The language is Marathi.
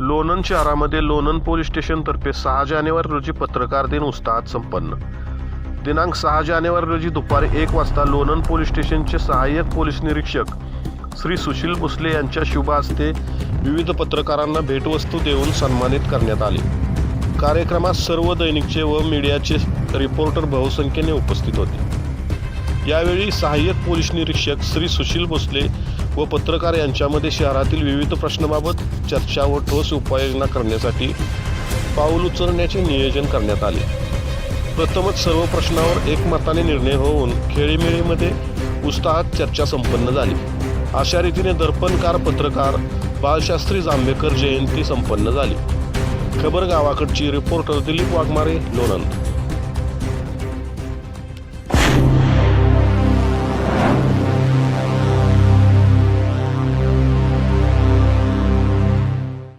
लोणंद शहरामध्ये लोणंद पोलीस स्टेशनतर्फे सहा जानेवारी रोजी पत्रकार दिन उत्साहात संपन्न. दिनांक सहा जानेवारी रोजी दुपारी एक वाजता लोणंद पोलीस स्टेशनचे सहाय्यक पोलीस निरीक्षक श्री सुशील भोसले यांच्या शुभ हस्ते विविध पत्रकारांना भेटवस्तू देऊन सन्मानित करण्यात आले. कार्यक्रमात सर्व दैनिकचे व मीडियाचे रिपोर्टर बहुसंख्येने उपस्थित होते. यावेळी सहाय्यक पोलीस निरीक्षक श्री सुशील भोसले व पत्रकार यांच्यामध्ये शहरातील विविध प्रश्नाबाबत चर्चा व ठोस उपाययोजना करण्यासाठी पाऊल उचलण्याचे नियोजन करण्यात आले. प्रथमच सर्व प्रश्नावर एकमताने निर्णय होऊन खेळीमेळीमध्ये उत्साहात चर्चा संपन्न झाली. अशा रीतीने दर्पणकार पत्रकार बाळशास्त्री जांभेकर जयंती संपन्न झाली. खबर गावाकडची रिपोर्टर दिलीप वाघमारे लोणंद.